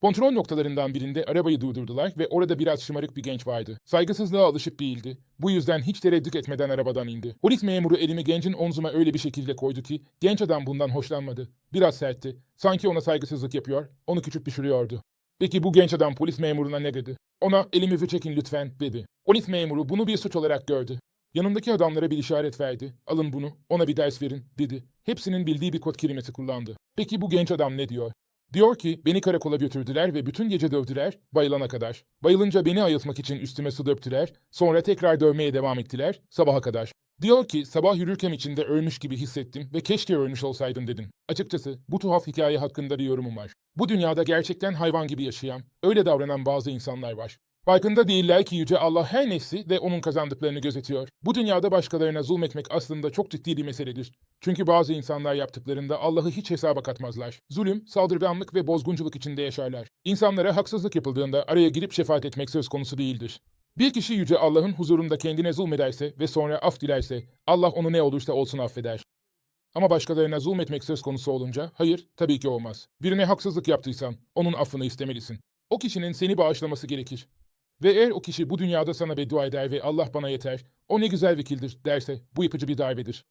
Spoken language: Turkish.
Kontrol noktalarından birinde arabayı durdurdular ve orada biraz şımarık bir genç vardı. Saygısızlığa alışık değildi. Bu yüzden hiç tereddüt etmeden arabadan indi. Polis memuru elimi gencin omzuma öyle bir şekilde koydu ki genç adam bundan hoşlanmadı. Biraz sertti. Sanki ona saygısızlık yapıyor, onu küçük düşürüyordu. Peki bu genç adam polis memuruna ne dedi? Ona elimizi çekin lütfen dedi. Polis memuru bunu bir suç olarak gördü. Yanındaki adamlara bir işaret verdi. Alın bunu, ona bir ders verin dedi. Hepsinin bildiği bir kod kelimesi kullandı. Peki bu genç adam ne diyor? Diyor ki beni karakola götürdüler ve bütün gece dövdüler bayılana kadar. Bayılınca beni ayıltmak için üstüme su döktüler. Sonra tekrar dövmeye devam ettiler sabaha kadar. Diyor ki sabah yürürken içinde ölmüş gibi hissettim ve keşke ölmüş olsaydım dedim. Açıkçası bu tuhaf hikaye hakkında bir yorumum var. Bu dünyada gerçekten hayvan gibi yaşayan, öyle davranan bazı insanlar var. Farkında değiller ki Yüce Allah her nefsi ve onun kazandıklarını gözetiyor. Bu dünyada başkalarına zulmetmek aslında çok ciddi bir meseledir. Çünkü bazı insanlar yaptıklarında Allah'ı hiç hesaba katmazlar. Zulüm, saldırganlık ve bozgunculuk içinde yaşarlar. İnsanlara haksızlık yapıldığında araya girip şefaat etmek söz konusu değildir. Bir kişi Yüce Allah'ın huzurunda kendine zulmederse ve sonra af dilerse Allah onu ne olursa olsun affeder. Ama başkalarına zulmetmek söz konusu olunca hayır tabii ki olmaz. Birine haksızlık yaptıysan onun affını istemelisin. O kişinin seni bağışlaması gerekir. Ve eğer o kişi bu dünyada sana beddua eder ve Allah bana yeter, o ne güzel vekildir derse bu yapıcı bir darbedir.